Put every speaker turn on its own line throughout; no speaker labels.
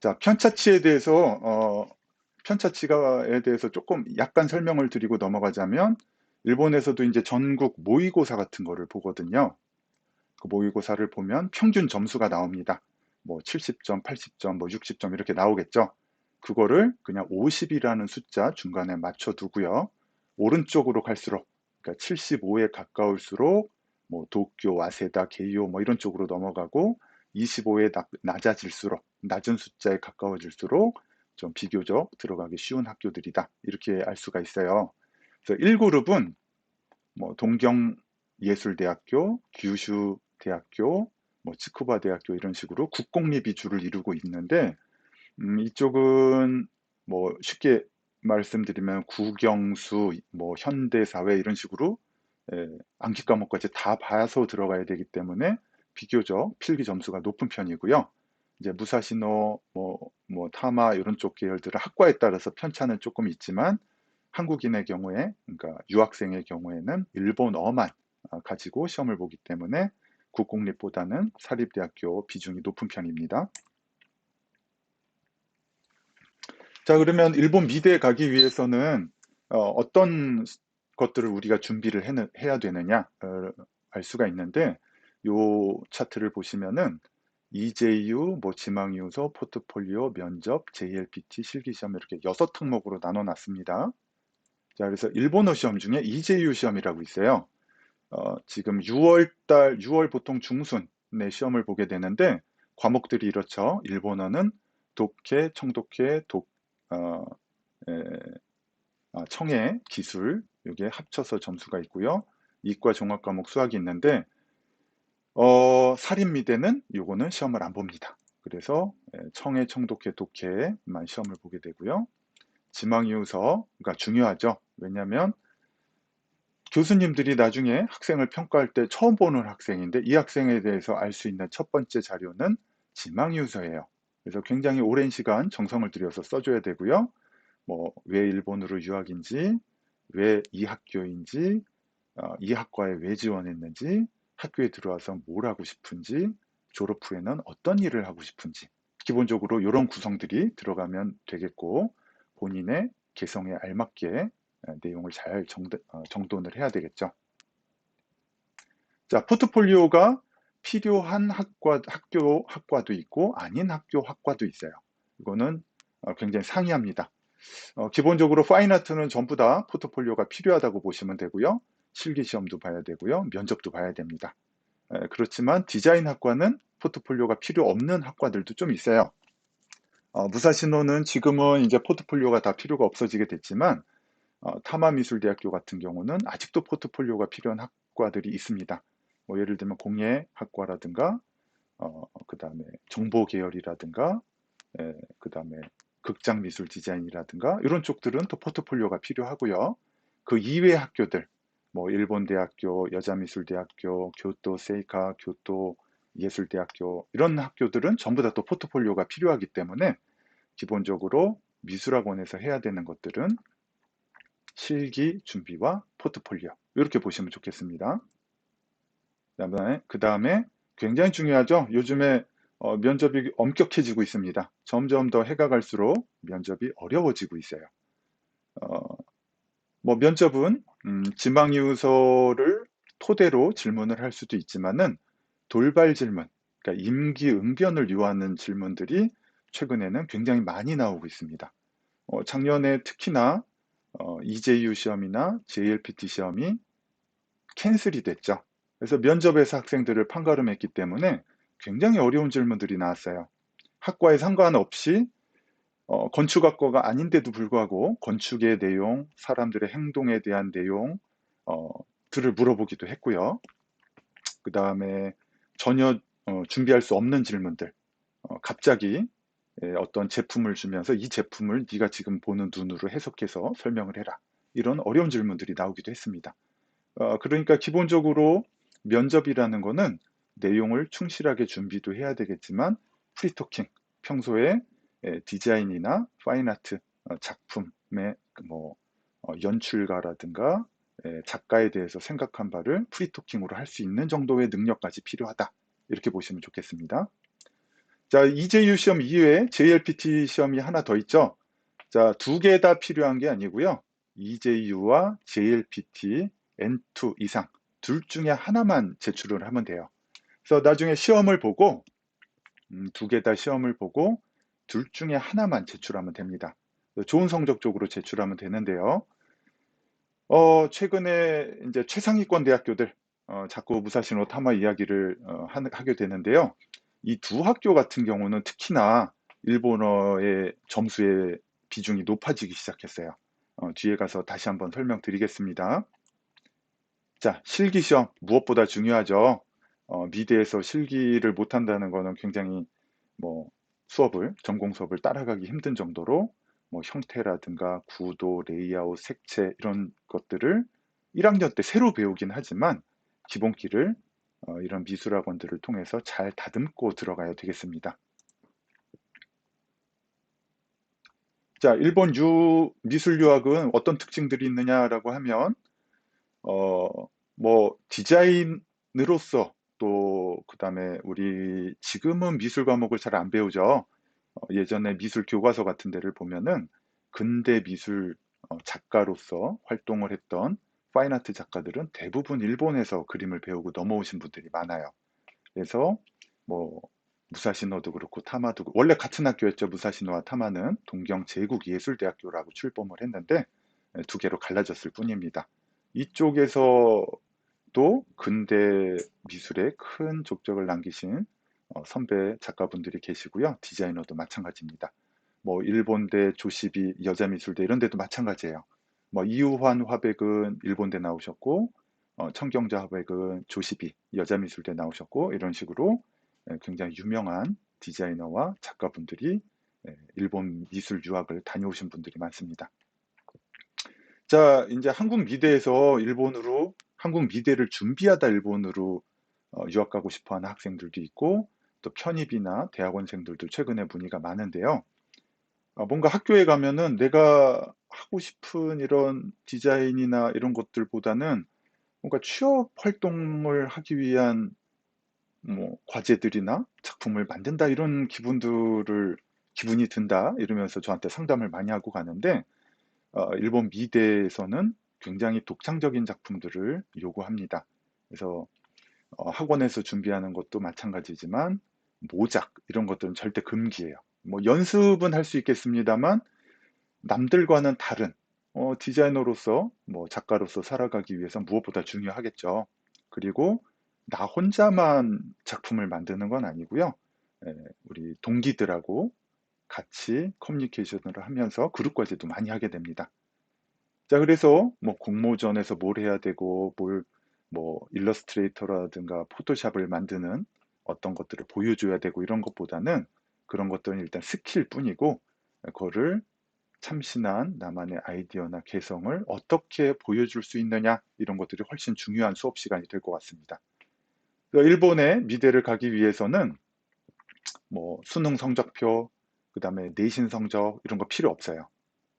자, 편차치에 대해서 어, 편차치가에 대해서 조금 약간 설명을 드리고 넘어가자면 일본에서도 이제 전국 모의고사 같은 거를 보거든요. 그 모의고사를 보면 평균 점수가 나옵니다. 뭐 70점, 80점, 뭐 60점 이렇게 나오겠죠. 그거를 그냥 50이라는 숫자 중간에 맞춰 두고요. 오른쪽으로 갈수록 그러니까 75에 가까울수록 뭐 도쿄, 와세다, 게이오 뭐 이런 쪽으로 넘어가고 25에 낮아질수록 낮은 숫자에 가까워질수록 좀 비교적 들어가기 쉬운 학교들이다. 이렇게 알 수가 있어요. 그래서 1그룹은 뭐 동경 예술대학교, 규슈 대학교, 뭐 치쿠바 대학교 이런 식으로 국공립이 주를 이루고 있는데 음, 이쪽은 뭐 쉽게 말씀드리면 국영수, 뭐 현대사회 이런 식으로 예, 암기 과목까지 다 봐서 들어가야 되기 때문에 비교적 필기 점수가 높은 편이고요. 이제 무사시노, 뭐, 뭐 타마 이런 쪽 계열들은 학과에 따라서 편차는 조금 있지만 한국인의 경우에, 그러니까 유학생의 경우에는 일본어만 아, 가지고 시험을 보기 때문에 국공립보다는 사립대학교 비중이 높은 편입니다. 자, 그러면 일본 미대에 가기 위해서는 어, 떤 것들을 우리가 준비를 해, 야 되느냐 어, 알 수가 있는데 요 차트를 보시면은 EJU, 뭐 지망이유서, 포트폴리오, 면접, JLPT, 실기시험 이렇게 여섯 항목으로 나눠 놨습니다. 자, 그래서 일본어 시험 중에 EJU 시험이라고 있어요. 어, 지금 6월달, 6월 보통 중순에 시험을 보게 되는데 과목들이 이렇죠. 일본어는 독해, 청독해, 독, 어, 에, 아, 청해, 기술 이게 합쳐서 점수가 있고요. 이과 종합 과목 수학이 있는데 어, 살인미대는 요거는 시험을 안 봅니다. 그래서 예, 청해, 청독해, 독해만 시험을 보게 되고요. 지망이유서가 중요하죠. 왜냐하면 교수님들이 나중에 학생을 평가할 때 처음 보는 학생인데 이 학생에 대해서 알 수 있는 첫 번째 자료는 지망이유서예요. 그래서 굉장히 오랜 시간 정성을 들여서 써줘야 되고요. 뭐 왜 일본으로 유학인지, 왜 이 학교인지, 어, 이 학과에 왜 지원했는지, 학교에 들어와서 뭘 하고 싶은지, 졸업 후에는 어떤 일을 하고 싶은지, 기본적으로 이런 구성들이 들어가면 되겠고, 본인의 개성에 알맞게 내용을 잘 어, 정돈 을 해야 되겠죠. 자, 포트폴리오가 필요한 학과, 학교, 학과도 있고, 아닌 학교, 학과도 있어요. 이거는 어, 굉장히 상이합니다. 어, 기본적으로 파인아트는 전부 다 포트폴리오가 필요하다고 보시면 되고요. 실기 시험도 봐야 되고요. 면접도 봐야 됩니다. 에, 그렇지만 디자인 학과는 포트폴리오가 필요 없는 학과들도 좀 있어요. 어, 무사신호는 지금은 이제 포트폴리오가 다 필요가 없어지게 됐지만 어, 타마미술대학교 같은 경우는 아직도 포트폴리오가 필요한 학과들이 있습니다. 뭐 예를 들면 공예학과라든가 어, 그 다음에 정보계열이라든가 그 다음에 극장미술 디자인이라든가 이런 쪽들은 또 포트폴리오가 필요하고요. 그 이외 학교들 뭐 일본 대학교, 여자미술대학교, 교토 세이카, 교토 예술대학교 이런 학교들은 전부 다 또 포트폴리오가 필요하기 때문에 기본적으로 미술학원에서 해야 되는 것들은 실기 준비와 포트폴리오 이렇게 보시면 좋겠습니다. 그 다음에 굉장히 중요하죠. 요즘에 어, 면접이 엄격해지고 있습니다. 점점 더 해가 갈수록 면접이 어려워지고 있어요. 어, 뭐 면접은 음, 지망이유서를 토대로 질문을 할 수도 있지만은 돌발 질문, 그러니까 임기 응변을 요하는 질문들이 최근에는 굉장히 많이 나오고 있습니다. 어, 작년에 특히나 어, EJU 시험이나 JLPT 시험이 캔슬이 됐죠. 그래서 면접에서 학생들을 판가름했기 때문에 굉장히 어려운 질문들이 나왔어요. 학과에 상관없이 어, 건축학과가 아닌데도 불구하고 건축의 내용, 사람들의 행동에 대한 내용 어, 들을 물어보기도 했고요. 그 다음에 전혀 어, 준비할 수 없는 질문들, 어, 갑자기 예, 어떤 제품을 주면서 이 제품을 네가 지금 보는 눈으로 해석해서 설명을 해라. 이런 어려운 질문들이 나오기도 했습니다. 어, 그러니까 기본적으로 면접이라는 거는 내용을 충실하게 준비도 해야 되겠지만 프리토킹, 평소에 예, 디자인이나 파인아트 어, 작품의 뭐 어, 연출가라든가 예, 작가에 대해서 생각한 바를 프리토킹으로 할 수 있는 정도의 능력까지 필요하다. 이렇게 보시면 좋겠습니다. 자, EJU 시험 이외에 JLPT 시험이 하나 더 있죠. 자, 두 개 다 필요한 게 아니고요. EJU와 JLPT N2 이상 둘 중에 하나만 제출을 하면 돼요. 그래서 나중에 시험을 보고 음, 두 개 다 시험을 보고 둘 중에 하나만 제출하면 됩니다. 좋은 성적 쪽으로 제출하면 되는데요. 어, 최근에 이제 최상위권 대학교들 어, 자꾸 무사시노 타마 이야기를 어, 하, 게 되는데요. 이 두 학교 같은 경우는 특히나 일본어의 점수의 비중이 높아지기 시작했어요. 어, 뒤에 가서 다시 한번 설명드리겠습니다. 자, 실기시험 무엇보다 중요하죠. 어, 미대에서 실기를 못한다는 것은 굉장히 뭐 수업을 전공 수업을 따라가기 힘든 정도로 뭐 형태라든가 구도, 레이아웃, 색채 이런 것들을 1학년 때 새로 배우긴 하지만 기본기를 어, 이런 미술학원들을 통해서 잘 다듬고 들어가야 되겠습니다. 자, 일본 유, 미술 유학은 어떤 특징들이 있느냐라고 하면 어, 뭐 디자인으로서 또 그다음에 우리 지금은 미술 과목을 잘 안 배우죠. 어, 예전에 미술 교과서 같은 데를 보면은 근대 미술 어, 작가로서 활동을 했던 파인아트 작가들은 대부분 일본에서 그림을 배우고 넘어오신 분들이 많아요. 그래서 뭐 무사시노도 그렇고 타마도 원래 같은 학교였죠. 무사시노와 타마는 동경 제국예술대학교라고 출범을 했는데 두 개로 갈라졌을 뿐입니다. 이쪽에서 도 근대 미술에 큰 족적을 남기신 어, 선배 작가분들이 계시고요. 디자이너도 마찬가지입니다. 뭐 일본대 조시비 여자미술대 이런 데도 마찬가지예요. 뭐 이우환 화백은 일본대 나오셨고 어, 청경자 화백은 조시비 여자미술대 나오셨고 이런 식으로 예, 굉장히 유명한 디자이너와 작가분들이 예, 일본 미술 유학을 다녀오신 분들이 많습니다. 자, 이제 한국 미대에서 일본으로 한국 미대를 준비하다 일본으로 어, 유학 가고 싶어하는 학생들도 있고 또 편입이나 대학원생들도 최근에 문의가 많은데요. 어, 뭔가 학교에 가면은 내가 하고 싶은 이런 디자인이나 이런 것들보다는 뭔가 취업 활동을 하기 위한 뭐 과제들이나 작품을 만든다 이런 기분들을 기분이 든다 이러면서 저한테 상담을 많이 하고 가는데 어, 일본 미대에서는 굉장히 독창적인 작품들을 요구합니다. 그래서 어, 학원에서 준비하는 것도 마찬가지지만 모작 이런 것들은 절대 금기예요. 뭐 연습은 할 수 있겠습니다만 남들과는 다른 어, 디자이너로서 뭐 작가로서 살아가기 위해서 무엇보다 중요하겠죠. 그리고 나 혼자만 작품을 만드는 건 아니고요. 에, 우리 동기들하고 같이 커뮤니케이션을 하면서 그룹 과제도 많이 하게 됩니다. 자, 그래서 뭐 공모전에서 뭘 해야 되고 뭘 뭐 일러스트레이터라든가 포토샵을 만드는 어떤 것들을 보여줘야 되고 이런 것보다는 그런 것들은 일단 스킬 뿐이고 그거를 참신한 나만의 아이디어나 개성을 어떻게 보여줄 수 있느냐 이런 것들이 훨씬 중요한 수업 시간이 될 것 같습니다. 일본의 미대를 가기 위해서는 뭐 수능 성적표, 그 다음에 내신 성적 이런 거 필요 없어요.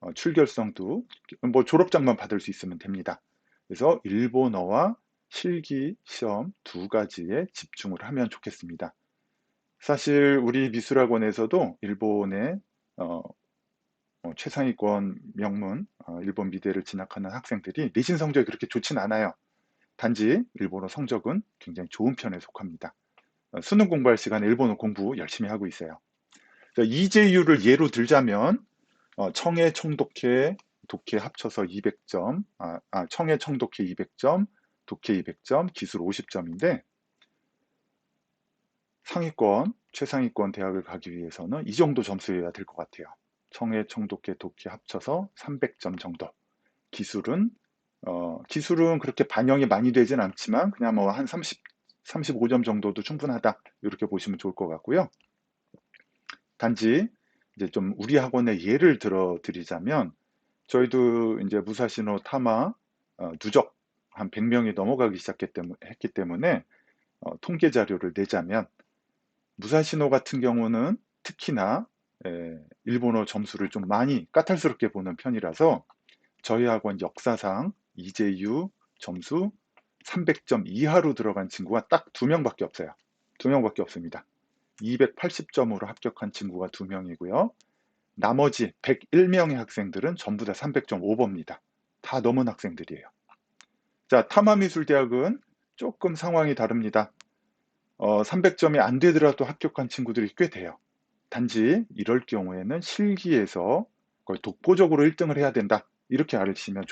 어, 출결성도 뭐 졸업장만 받을 수 있으면 됩니다. 그래서 일본어와 실기 시험 두 가지에 집중을 하면 좋겠습니다. 사실 우리 미술학원에서도 일본의 어, 어, 최상위권 명문 어, 일본 미대를 진학하는 학생들이 내신 성적이 그렇게 좋진 않아요. 단지 일본어 성적은 굉장히 좋은 편에 속합니다. 어, 수능 공부할 시간에 일본어 공부 열심히 하고 있어요. 이재유를 예로 들자면 어, 청해, 청독해, 독해 합쳐서 200점, 아, 아, 청해, 청독해 200점, 독해 200점, 기술 50점인데 상위권, 최상위권 대학을 가기 위해서는 이 정도 점수여야 될 것 같아요. 청해, 청독해, 독해 합쳐서 300점 정도. 기술은 어, 기술은 그렇게 반영이 많이 되진 않지만 그냥 뭐 한 30, 35점 정도도 충분하다 이렇게 보시면 좋을 것 같고요. 단지 이제 좀 우리 학원의 예를 들어 드리자면 저희도 이제 무사시노 타마 어, 누적 한 100명이 넘어가기 시작했기 때문에 어, 통계 자료를 내자면 무사시노 같은 경우는 특히나 에, 일본어 점수를 좀 많이 까탈스럽게 보는 편이라서 저희 학원 역사상 이재유 점수 300점 이하로 들어간 친구가 딱 두 명밖에 없어요. 두 명밖에 없습니다. 280점으로 합격한 친구가 2명이고요. 나머지 101명의 학생들은 전부 다 300점 오버입니다. 다 넘은 학생들이에요. 자, 탐화미술대학은 조금 상황이 다릅니다. 어, 300점이 안 되더라도 합격한 친구들이 꽤 돼요. 단지 이럴 경우에는 실기에서 거의 독보적으로 1등을 해야 된다. 이렇게 알으시면